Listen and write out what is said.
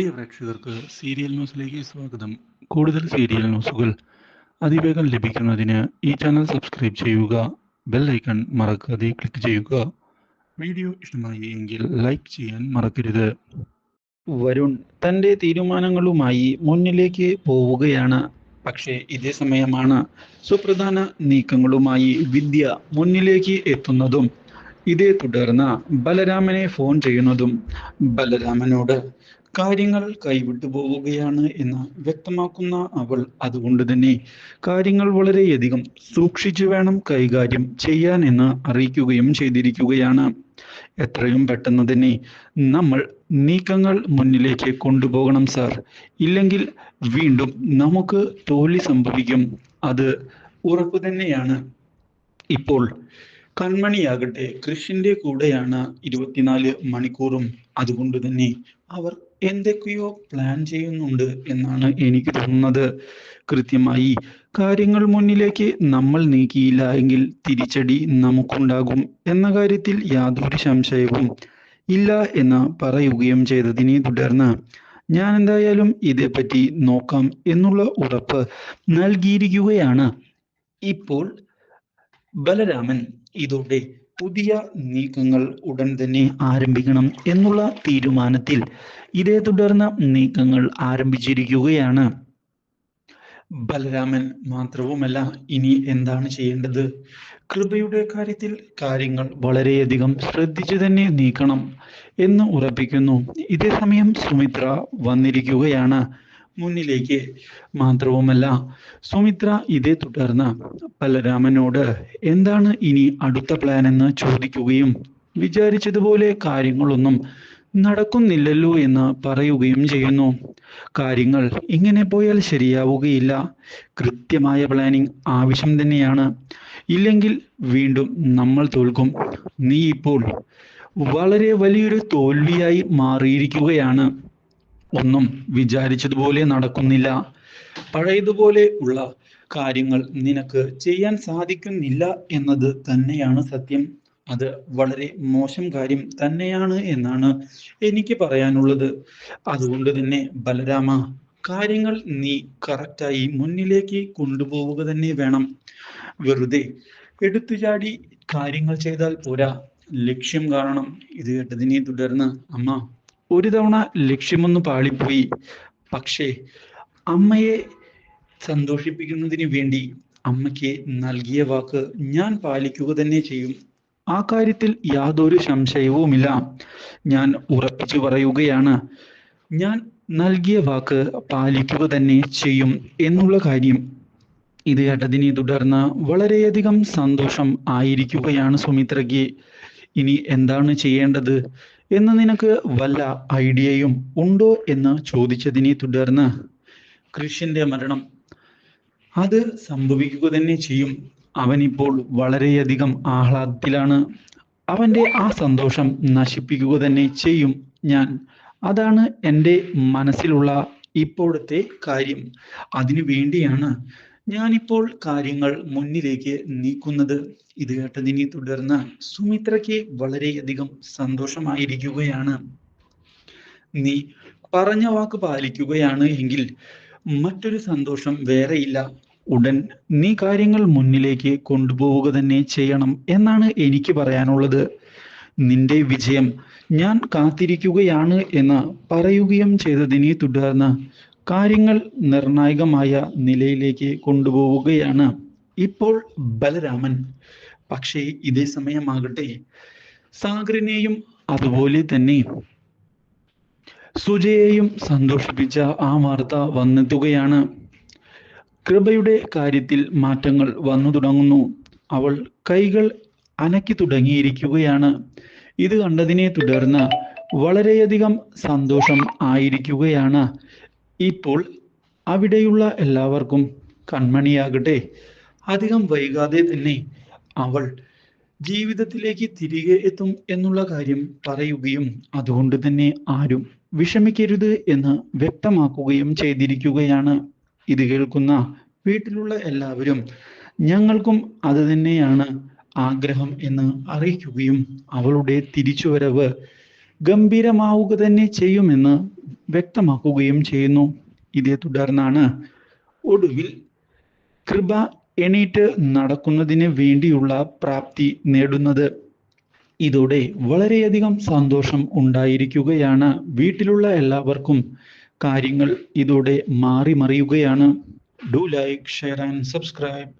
പ്രിയ പ്രേക്ഷകർക്ക് സീരിയൽ ന്യൂസിലേക്ക് സ്വാഗതം. കൂടുതൽ സീരിയൽ ന്യൂസുകൾ അതിവേഗം ലഭിക്കുന്നതിന് ഈ ചാനൽ സബ്സ്ക്രൈബ് ചെയ്യുക ബെൽ ഐക്കൺ മറക്കാതെ ക്ലിക്ക് ചെയ്യുക. വീഡിയോ ഇഷ്ടമായി എങ്കിൽ ലൈക്ക് ചെയ്യാൻ മറക്കരുത്. വരുൺ തന്റെ തീരുമാനങ്ങളുമായി മുന്നിലേക്ക് പോവുകയാണ്. പക്ഷേ ഇതേ സമയമാണ് സുപ്രധാന നീക്കങ്ങളുമായി വിദ്യ മുന്നിലേക്ക് എത്തുന്നതും ഇതേ തുടർന്ന് ബലരാമനെ ഫോൺ ചെയ്യുന്നതും. ബലരാമനോട് കാര്യങ്ങൾ കൈവിട്ടു പോവുകയാണ് എന്ന് വ്യക്തമാക്കുന്ന അവൾ അതുകൊണ്ട് തന്നെ കാര്യങ്ങൾ വളരെയധികം സൂക്ഷിച്ചു വേണം കൈകാര്യം ചെയ്യാൻ എന്ന് അറിയിക്കുകയും ചെയ്തിരിക്കുകയാണ്. എത്രയും പെട്ടെന്ന് തന്നെ നമ്മൾ നീക്കങ്ങൾ മുന്നിലേക്ക് കൊണ്ടുപോകണം സാർ. ഇല്ലെങ്കിൽ വീണ്ടും നമുക്ക് തോൽവി സംഭവിക്കും. അത് ഉറപ്പു തന്നെയാണ്. ഇപ്പോൾ കൺമണിയാകട്ടെ കൃഷിന്റെ കൂടെയാണ് ഇരുപത്തിനാല് മണിക്കൂറും. അതുകൊണ്ട് തന്നെ അവർ എന്തൊക്കെയോ പ്ലാൻ ചെയ്യുന്നുണ്ട് എന്നാണ് എനിക്ക് തോന്നുന്നത്. കൃത്യമായി കാര്യങ്ങൾ മുന്നിലേക്ക് നമ്മൾ നീക്കിയില്ല എങ്കിൽ തിരിച്ചടി നമുക്കുണ്ടാകും എന്ന കാര്യത്തിൽ യാതൊരു സംശയവും ഇല്ല എന്ന് പറയുകയും ചെയ്തതിനെ തുടർന്ന് ഞാൻ എന്തായാലും ഇതേപ്പറ്റി നോക്കാം എന്നുള്ള ഉറപ്പ് നൽകിയിരിക്കുകയാണ്. ഇപ്പോൾ ബലരാമൻ ഇതോടെ പുതിയ നീക്കങ്ങൾ ഉടൻ തന്നെ ആരംഭിക്കണം എന്നുള്ള തീരുമാനത്തിൽ ഇതേ തുടർന്ന് നീക്കങ്ങൾ ആരംഭിച്ചിരിക്കുകയാണ്. ബലരാമൻ മാത്രവുമല്ല ഇനി എന്താണ് ചെയ്യേണ്ടത്? കൃപയുടെ കാര്യത്തിൽ കാര്യങ്ങൾ വളരെയധികം ശ്രദ്ധിച്ചു തന്നെ നീക്കണം എന്ന് ഉറപ്പിക്കുന്നു. ഇതേ സമയം സുമിത്ര വന്നിരിക്കുകയാണ്. മുന്നിലേക്ക് മാത്രവുമല്ല. സുമിത്ര ഇതേ തുടർന്ന് ബലരാമനോട് എന്താണ് ഇനി അടുത്ത പ്ലാൻ എന്ന് ചോദിക്കുകയും വിചാരിച്ചതുപോലെ കാര്യങ്ങളൊന്നും നടക്കുന്നില്ലല്ലോ എന്ന് പറയുകയും ചെയ്യുന്നു. കാര്യങ്ങൾ ഇങ്ങനെ പോയാൽ ശരിയാവുകയില്ല. കൃത്യമായ പ്ലാനിങ് ആവശ്യം തന്നെയാണ്. ഇല്ലെങ്കിൽ വീണ്ടും നമ്മൾ തോൽക്കും. നീ ഇപ്പോൾ വളരെ വലിയൊരു തോൽവിയായി മാറിയിരിക്കുകയാണ്. ഒന്നും വിചാരിച്ചതുപോലെ നടക്കുന്നില്ല. പഴയതുപോലെ ഉള്ള കാര്യങ്ങൾ നിനക്ക് ചെയ്യാൻ സാധിക്കുന്നില്ല എന്നത് തന്നെയാണ് സത്യം. അത് വളരെ മോശം കാര്യം തന്നെയാണ് എന്നാണ് എനിക്ക് പറയാനുള്ളത്. അതുകൊണ്ട് തന്നെ ബലരാമ കാര്യങ്ങൾ നീ കറക്റ്റായി മുന്നിലേക്ക് കൊണ്ടുപോവുക തന്നെ വേണം. വെറുതെ എടുത്തുചാടി കാര്യങ്ങൾ ചെയ്താൽ പോരാ. ലക്ഷ്യം കാണണം ഇത് കേട്ടതിനെ തുടർന്ന് അമ്മ ഒരു തവണ ലക്ഷ്യമൊന്ന് പാളിപ്പോയി. പക്ഷേ അമ്മയെ സന്തോഷിപ്പിക്കുന്നതിന് വേണ്ടി അമ്മയ്ക്ക് നൽകിയ വാക്ക് ഞാൻ പാലിക്കുക തന്നെ ചെയ്യും. ആ കാര്യത്തിൽ യാതൊരു സംശയവുമില്ല. ഞാൻ ഉറപ്പിച്ചു പറയുകയാണ് ഞാൻ നൽകിയ വാക്ക് പാലിക്കുക തന്നെ ചെയ്യും എന്നുള്ള കാര്യം. ഇത് കേട്ടതിനെ തുടർന്ന് വളരെയധികം സന്തോഷം ആയിരിക്കുകയാണ് സുമിത്രയ്ക്ക്. ഇനി എന്താണ് ചെയ്യേണ്ടത്? എന്ന് നിനക്ക് വല്ല ഐഡിയയും ഉണ്ടോ എന്ന് ചോദിച്ചതിനെ തുടർന്ന് കൃഷിന്റെ മരണം. അത് സംഭവിക്കുക തന്നെ ചെയ്യും. അവനിപ്പോൾ വളരെയധികം ആഹ്ലാദത്തിലാണ്. അവന്റെ ആ സന്തോഷം നശിപ്പിക്കുക തന്നെ ചെയ്യും ഞാൻ. അതാണ് എന്റെ മനസ്സിലുള്ള ഇപ്പോഴത്തെ കാര്യം. അതിനു വേണ്ടിയാണ് ഞാനിപ്പോൾ കാര്യങ്ങൾ മുന്നിലേക്ക് നീക്കുന്നത് ഇത് കേട്ടതിനെ തുടർന്ന് സുമിത്രയ്ക്ക് വളരെയധികം സന്തോഷമായിരിക്കുകയാണ്. നീ പറഞ്ഞ വാക്ക് പാലിക്കുകയാണ് എങ്കിൽ മറ്റൊരു സന്തോഷം വേറെയില്ല. ഉടൻ നീ കാര്യങ്ങൾ മുന്നിലേക്ക് കൊണ്ടുപോവുക തന്നെ ചെയ്യണം എന്നാണ് എനിക്ക് പറയാനുള്ളത്. നിന്റെ വിജയം ഞാൻ കാത്തിരിക്കുകയാണ് എന്ന് പറയുകയും ചെയ്തതിനെ തുടർന്ന് കാര്യങ്ങൾ നിർണായകമായ നിലയിലേക്ക് കൊണ്ടുപോവുകയാണ്. ഇപ്പോൾ ബലരാമൻ. പക്ഷേ ഇതേ സമയമാകട്ടെ സാഗറിനെയും അതുപോലെ തന്നെ സുജയെയും സന്തോഷിപ്പിച്ച ആ വാർത്ത വന്നെത്തുകയാണ്. കൃപയുടെ കാര്യത്തിൽ മാറ്റങ്ങൾ വന്നു തുടങ്ങുന്നു. അവൾ കൈകൾ അനക്കി തുടങ്ങിയിരിക്കുകയാണ്. ഇത് കണ്ടതിനെ തുടർന്ന് വളരെയധികം സന്തോഷം ആയിരിക്കുകയാണ്. ഇപ്പോൾ അവിടെയുള്ള എല്ലാവർക്കും കൺമണിയാകട്ടെ. അധികം വൈകാതെ തന്നെ അവൾ ജീവിതത്തിലേക്ക് തിരികെ എത്തും എന്നുള്ള കാര്യം പറയുകയും അതുകൊണ്ട് തന്നെ ആരും വിഷമിക്കരുത് എന്ന് വ്യക്തമാക്കുകയും ചെയ്തിരിക്കുകയാണ്. ഇത് കേൾക്കുന്ന വീട്ടിലുള്ള എല്ലാവരും ഞങ്ങൾക്കും അത് തന്നെയാണ് ആഗ്രഹം എന്ന് അറിയിക്കുകയും അവളുടെ തിരിച്ചുവരവ് ഗംഭീരമാവുക തന്നെ ചെയ്യുമെന്ന് വ്യക്തമാക്കുകയും ചെയ്യുന്നു. ഇതേ തുടർന്നാണ് ഒടുവിൽ കൃപ എണീറ്റ് നടക്കുന്നതിന് വേണ്ടിയുള്ള പ്രാപ്തി നേടുന്നത്. ഇതോടെ വളരെയധികം സന്തോഷം ഉണ്ടായിരിക്കുകയാണ് വീട്ടിലുള്ള എല്ലാവർക്കും. കാര്യങ്ങൾ ഇതോടെ മാറി മറിയുകയാണ് do like share and subscribe